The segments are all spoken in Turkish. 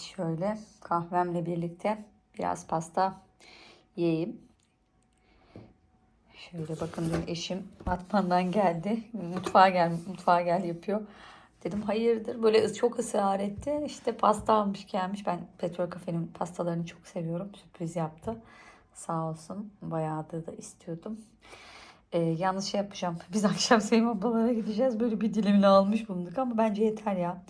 şöyle kahvemle birlikte biraz pasta yiyeyim. Şöyle bakın dün eşim Batman'dan geldi. Mutfağa gel, mutfağa gel yapıyor. Dedim hayırdır. Böyle çok ısrar etti. İşte pasta almış gelmiş. Ben Petrol Kafe'nin pastalarını çok seviyorum. Sürpriz yaptı. Sağ olsun. Bayağıdır da istiyordum. Ee, yalnız şey yapacağım. Biz akşam Sevim ablalara gideceğiz. Böyle bir dilimini almış bulunduk ama bence yeter ya.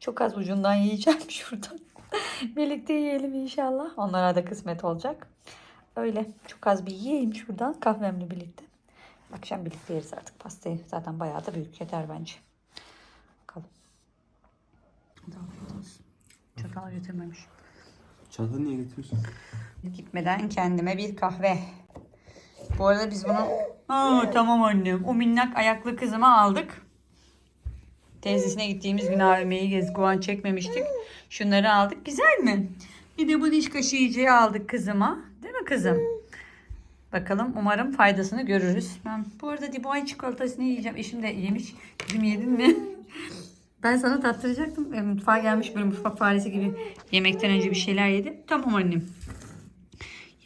Çok az ucundan yiyeceğim şuradan. Birlikte yiyelim inşallah. Onlara da kısmet olacak. Öyle çok az bir yiyeyim şuradan kahvemle birlikte. Akşam birlikte yeriz artık pastayı. Zaten bayağı da büyük yeter bence. Bakalım. Hadi afiyet olsun. Çatal getirmemiş. Çantanı niye getiriyorsun? Gitmeden kendime bir kahve. Bu arada biz bunu... Aa, tamam annem. O minnak ayaklı kızıma aldık. Teyzesine gittiğimiz gün AVM'yi gez guan çekmemiştik. Şunları aldık. Güzel mi? Bir de bu diş kaşıyıcıyı aldık kızıma. Değil mi kızım? Bakalım umarım faydasını görürüz. Ben bu arada Dubai çikolatasını yiyeceğim. Eşim de yemiş. Bizim yedin mi? Ben sana tattıracaktım. E, mutfağa gelmiş böyle mutfak faresi gibi yemekten önce bir şeyler yedi. Tamam annem.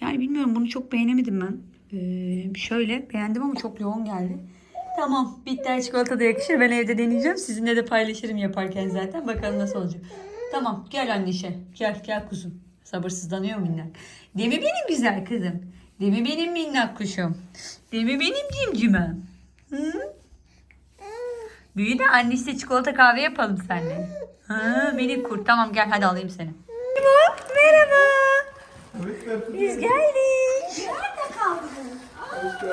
Yani bilmiyorum bunu çok beğenemedim ben. Ee, şöyle beğendim ama çok yoğun geldi. Tamam bitter çikolata da yakışır. Ben evde deneyeceğim. Sizinle de paylaşırım yaparken zaten. Bakalım nasıl olacak. Tamam gel annişe. Gel gel kuzum. Sabırsızlanıyor minnak. Değil mi benim güzel kızım? Değil mi benim minnak kuşum? Değil mi benim cimcimem? Hı? Büyü de annesiyle çikolata kahve yapalım seninle. Ha, beni kurt. Tamam gel hadi alayım seni. Merhaba. Merhaba. Biz geldik.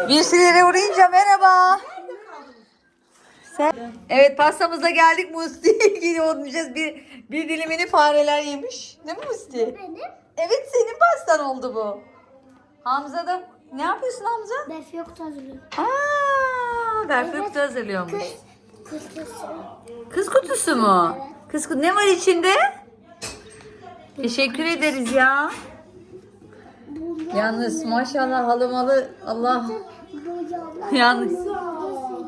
Bir şeylere uğrayınca merhaba. Sen... Evet pastamıza geldik Musti. Yine olmayacağız. Bir, bir dilimini fareler yemiş. Değil mi Musti? Benim Evet senin pastan oldu bu. Hamza da ne yapıyorsun Hamza? def yok hazırlıyor. Aa, Berfuk da hazırlıyormuş. Kız kutusu. Kız kutusu mu? Kız kutusu ne var içinde? Teşekkür ederiz ya. Yalnız maşallah halımalı Allah. boyalar. Yalnız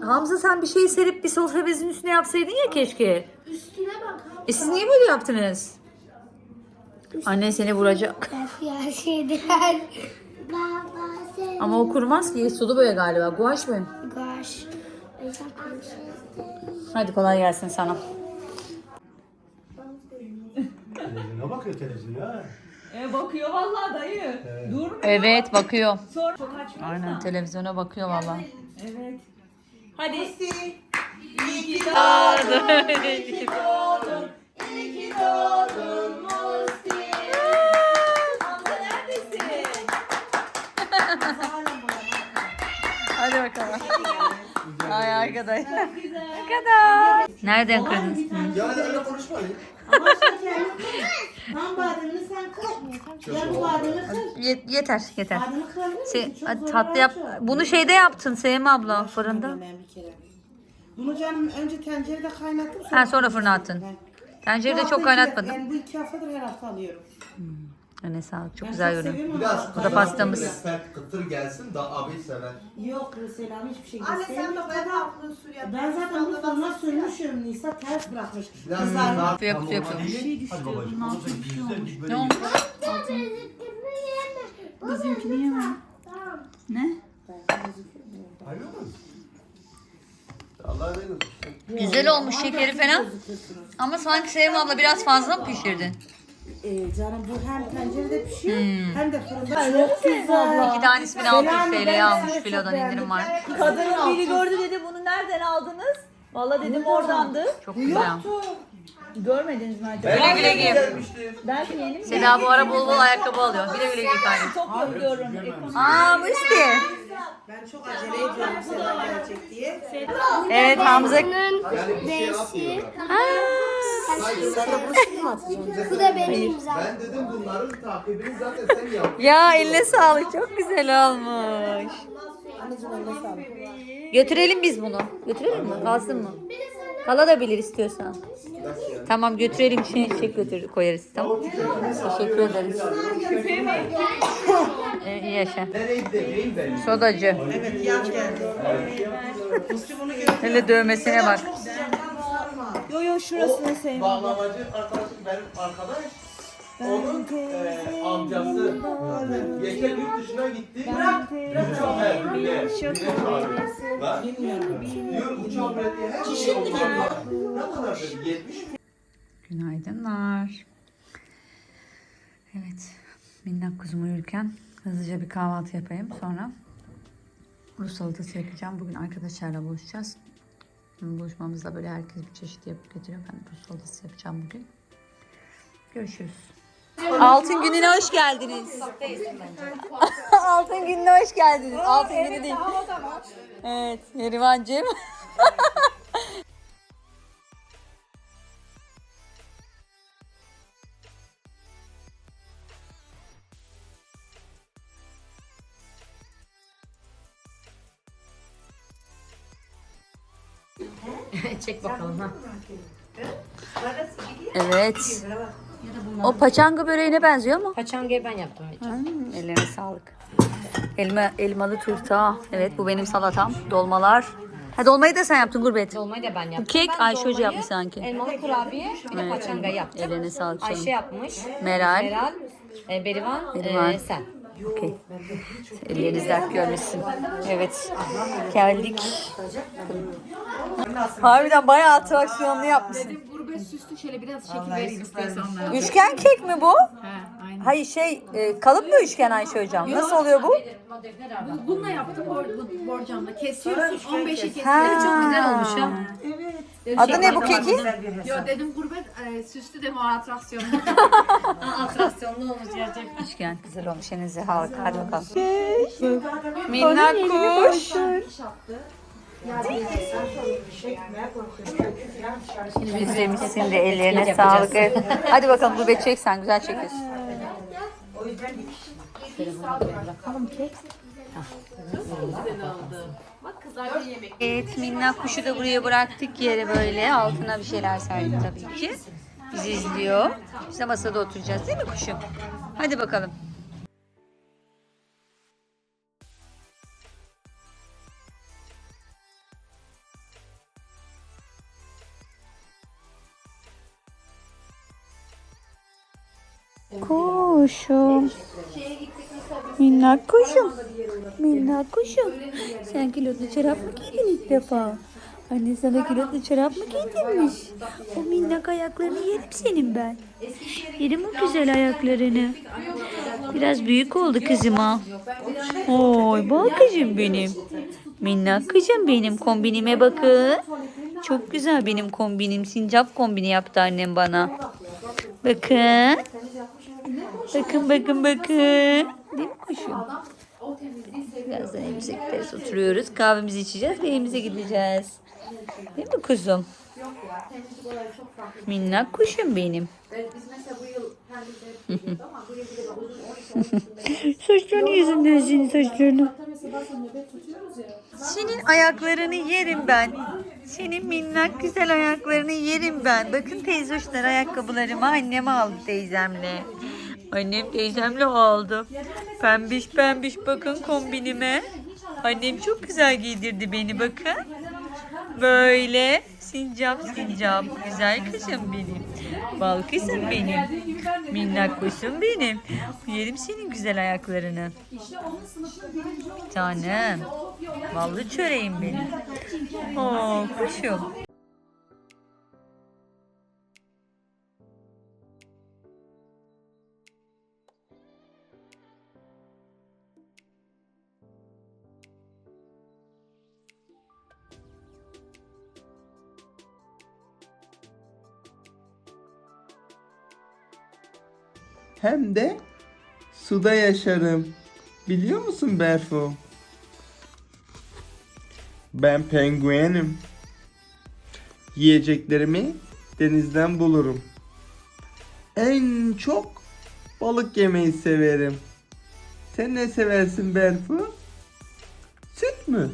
Hamza sen bir şey serip bir sofra bezinin üstüne yapsaydın ya keşke. Üstüne bak. E siz niye böyle yaptınız? Anne seni vuracak. Baba sen. Ama o kurmaz ki sulu boya galiba. Guaş mı? Gosh. Hadi kolay gelsin sana. Televizyona bakıyor televizyona. E bakıyor vallahi dayı. Dur. Evet bakıyor. Sonra çok. Aynen televizyona bakıyor valla. Evet. Hadi. İyi ki doğdun. İyi ki doğdun. İyi ki doğdun Musti. Hamza neredesin? Hadi bakalım. Ay arkadaşlar. Ne kadar. Nereden kırdınız? Ya öyle konuşma. Tam bademini sen kır. Yarım bademini kır. Ye- yeter yeter. Bademi kırabilir misin? Se- Çok hadi zor tatlı yap. Bunu şeyde yaptın Sevim abla fırında. Ben bir kere. Bunu canım önce tencerede kaynattım. Sonra Ha sonra fırına attın. Tencerede Bu çok iki- kaynatmadın. Yani bu iki haftadır her hafta alıyorum. Ne sağlık çok Ben güzel çok görünüyor. seviyorum Bir ama daha şu Bu da pastamız. Sert kıtır gelsin da abi sever. Yok mesela hiçbir şey Anne sen istemiyorum. de ben farklı usul yap. Ben zaten bu fırına sürmüşüm Nisa ters bırakmış. Biraz Kızarmış. daha yapıyor, tamam, yapıyor. hadi ye. Hadi babacığım. Bir böyle Ne oldu? Bizimkini yeme. Ne? Hayır mı? Allah razı olsun. Güzel olmuş şekeri falan. Ama sanki Sevim abla biraz fazla mı pişirdin? Ee, canım bu hem tencerede pişiyor Hmm. hem de fırında. Çok güzel. İki tanesini 600 TL'ye almış filodan indirim var. Kadının biri gördü dedi bunu nereden aldınız? Valla dedim oradandı. Çok güzel. Görmediniz mi acaba? Güle güle giy. Belki yeni mi? Seda bu ara bol bol ayakkabı alıyor. Güle güle giy kardeşim. Çok yapıyorum. Ekonomi. Aa Musti. Ben çok acele ediyorum Seda gelecek diye. Evet Hamza. Bunun D'si. Bu da benim imzam. Ben dedim bunların takibini zaten sen yap. Ya eline sağlık. Çok güzel olmuş. Götürelim biz bunu. Götürelim mi? Kalsın mı? Kalabilir istiyorsan. Tamam götürelim. Şey, şey götür koyarız. Tamam. Teşekkür ederiz. Ee, iyi yaşa. Sodacı. Evet geldi. Hele dövmesine bak. Yo yo şurasını sevmiyorum. Bağlamacı arkadaşım benim arkadaş. Onun e, amcası geçen yurt dışına gitti. Bırak. Uçak ver. Bile. Bile çağırıyor. Bak. Diyor uçak bileti her şey onlar. Ne kadar dedi? 70 Günaydınlar. Evet. Minnak kuzum uyurken hızlıca bir kahvaltı yapayım. Sonra Rus salatası yapacağım. Bugün arkadaşlarla buluşacağız. Buluşmamızda böyle herkes bir çeşit yapıp getiriyor. Ben Rus salatası yapacağım bugün. Görüşürüz. Altın gününe hoş geldiniz. Altın gününe hoş geldiniz. Altın günü değil. Evet, Yerivancığım. Çek bakalım ha. Evet. O paçanga böreğine benziyor mu? Paçangayı ben yaptım. Hmm, ellerine sağlık. Elma, elmalı turta. Evet bu benim salatam. Dolmalar. Ha dolmayı da sen yaptın gurbet. Dolmayı da ben yaptım. Kek Ben Ayşe Hoca yapmış sanki. Elmalı kurabiye bir de Evet. paçangayı yaptım. Ellerine sağlık canım. Ayşe yapmış. Meral. Meral. E, Berivan. Berivan. e, sen. Okey. Elleriniz dert görmesin. Evet. Geldik. Harbiden bayağı atraksiyonlu yapmışsın. Süslü şöyle biraz şekil vereyim istiyorsan onlara. Üçgen kek mi bu? He, aynen. Hayır şey e, kalıp mı üçgen Ayşe Hocam? Nasıl oluyor bu? Bu- Bununla yaptım bor, bu, borcamla. Kesiyorsun 15'e kesiyorsun. Ha. Çok güzel olmuş ha. Adı ne bu kekin? Yo dedim gurbet e, süslü de o atraksiyonu. Atraksiyonlu olmuş gerçekten. Üçgen. Güzel olmuş. Elinize sağlık. Hadi bakalım. Minnak kuş. Bizlemişsin de ellerine sağlık. Hadi bakalım gurbet çek sen. Güzel çekiyorsun. Evet minnak kuşu da buraya bıraktık yere böyle. Altına bir şeyler serdik tabii ki. Bizi izliyor. Biz de masada oturacağız değil mi kuşum? Hadi bakalım. Kuşum. Minnak kuşum. Minnak kuşum. Sen kilotlu çorap mı giydin ilk defa? Anne sana kilotlu çorap mı giydirmiş? O minnak ayaklarını yerim senin ben. Yerim o güzel ayaklarını. Biraz büyük oldu kızıma. Oy bak kızım benim. Minnak kızım benim. Kombinime bakın. Çok güzel benim kombinim. Sincap kombini yaptı annem bana. Bakın. Bakın bakın bakın. Değil mi kuşum? Birazdan evimize gideriz. Oturuyoruz. Kahvemizi içeceğiz ve evimize gideceğiz. Değil mi kuzum? Minnak kuşum benim. saçlarını yüzünden senin saçlarını. Senin ayaklarını yerim ben. Senin minnak güzel ayaklarını yerim ben. Bakın teyzoşlar ayakkabılarımı annem aldı teyzemle. Annem teyzemle aldı. Pembiş pembiş bakın kombinime. Annem çok güzel giydirdi beni bakın. Böyle sincap sincap. Güzel kızım benim. Bal kızım benim. Minnak kuşum benim. Yerim senin güzel ayaklarını. Tanem. Ballı çöreğim benim. Oo kuşum. Hem de suda yaşarım. Biliyor musun Berfu? Ben penguenim. Yiyeceklerimi denizden bulurum. En çok balık yemeyi severim. Sen ne seversin Berfu? Süt mü?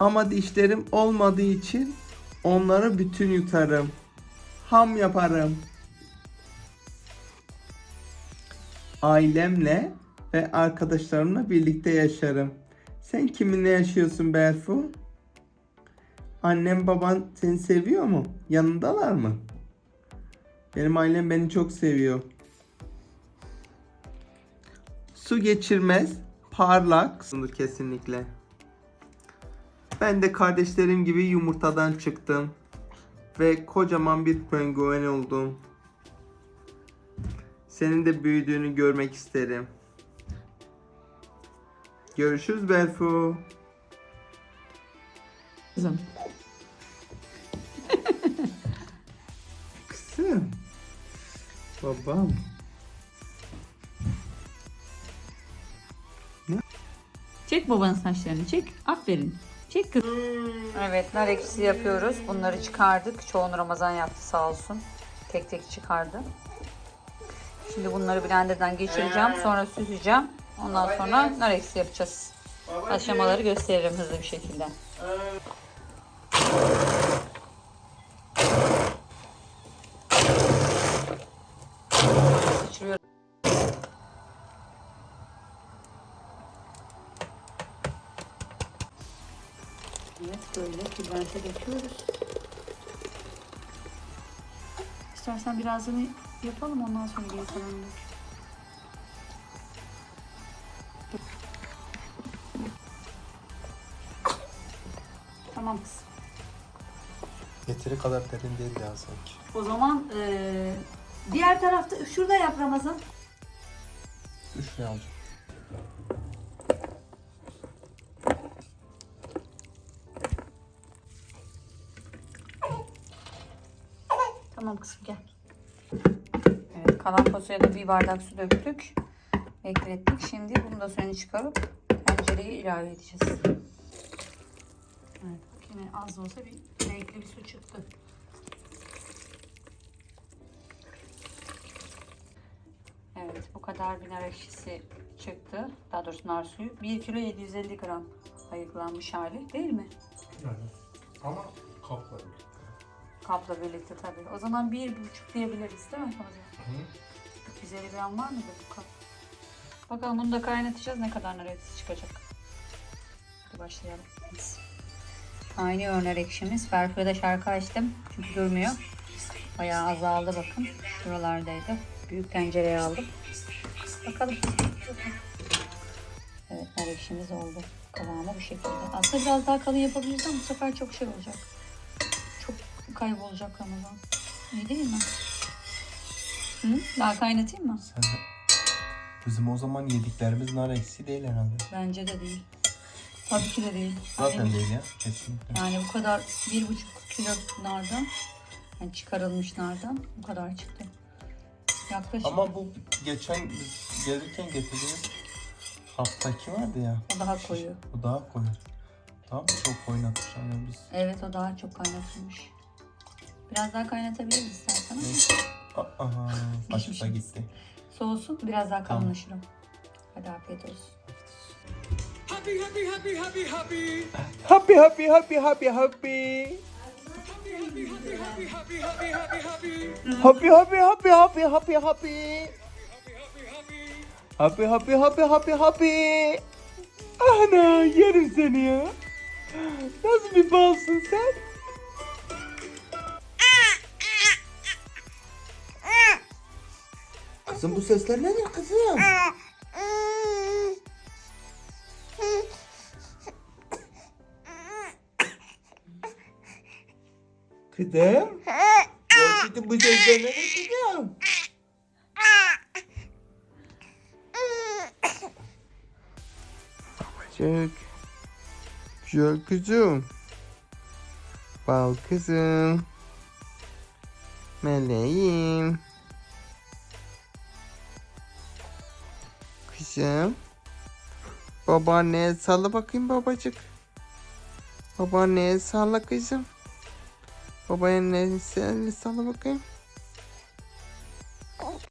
Ama dişlerim olmadığı için onları bütün yutarım. Ham yaparım. Ailemle ve arkadaşlarımla birlikte yaşarım. Sen kiminle yaşıyorsun Berfu? Annem baban seni seviyor mu? Yanındalar mı? Benim ailem beni çok seviyor. Su geçirmez, parlak kesinlikle. Ben de kardeşlerim gibi yumurtadan çıktım ve kocaman bir penguen oldum. Senin de büyüdüğünü görmek isterim. Görüşürüz Berfu. Kızım. Kızım. Babam. Çek babanın saçlarını çek. Aferin. Çek kız. Evet nar ekşisi yapıyoruz. Bunları çıkardık. Çoğunu Ramazan yaptı sağ olsun. Tek tek çıkardı. Şimdi bunları blenderdan geçireceğim. Sonra süzeceğim. Ondan sonra nar ekşisi yapacağız. Aşamaları gösteririm hızlı bir şekilde. Evet böyle kibente döküyoruz. İstersen birazını yapalım ondan sonra geri kalanını. Tamam kızım. Yeteri kadar derin değil ya sanki. O zaman eee, diğer tarafta şurada yap Ramazan. Üç alacağım. Posuya da bir bardak su döktük. Beklettik. Şimdi bunu da suyunu çıkarıp tencereye ilave edeceğiz. Evet yine az da olsa bir renkli bir su çıktı. Evet bu kadar bir nar ekşisi çıktı. Daha doğrusu nar suyu. 1 kilo 750 gram ayıklanmış hali değil mi? Ama kapla. Kapla birlikte tabii. O zaman bir buçuk diyebiliriz değil mi Ramazan? 250 gram var mıdır bu? Bakalım bunu da kaynatacağız. Ne kadar nar çıkacak. Hadi başlayalım. Kaynıyor nar ekşimiz. Berfu'ya da şarkı açtım. Çünkü durmuyor. Bayağı azaldı bakın. Şuralardaydı. Büyük tencereye aldım. Bakalım. Evet nar ekşimiz oldu. Kıvamı bu şekilde. Aslında biraz daha kalın yapabiliriz ama bu sefer çok şey olacak. Çok kaybolacak Ramazan. İyi değil mi? Hı? Daha kaynatayım mı? Sen Bizim o zaman yediklerimiz nar eksi değil herhalde. Bence de değil. Tabii ki de değil. Zaten Yani- değil ya. Kesinlikle. Yani bu kadar bir buçuk kilo nardan yani çıkarılmış nardan bu kadar çıktı. Yaklaşık Ama bu geçen biz gelirken getirdiğimiz haftaki vardı ya. o daha koyu. Bu daha koyu. Daha mı çok oynatmış yani biz? Evet o daha çok kaynatılmış. Biraz daha kaynatabiliriz istersen ama Neyse. Aa, başta gitti. soğusun biraz daha Tamam. kalınlaşırım. Hadi afiyet olsun. Happy happy happy happy. Happy happy happy happy. Happy happy happy happy happy happy. Happy happy happy happy happy. Ana yerim seni ya. Nasıl bir balsın sen? Kızım bu sesler nedir kızım? Kızım? Gerçekten bu sesler nedir kızım? Babacık. Güzel kızım. Bal kızım. Meleğim. Kızım. Babaanneye salla bakayım babacık. Babaanneye salla kızım. Babaanneye salla salla bakayım.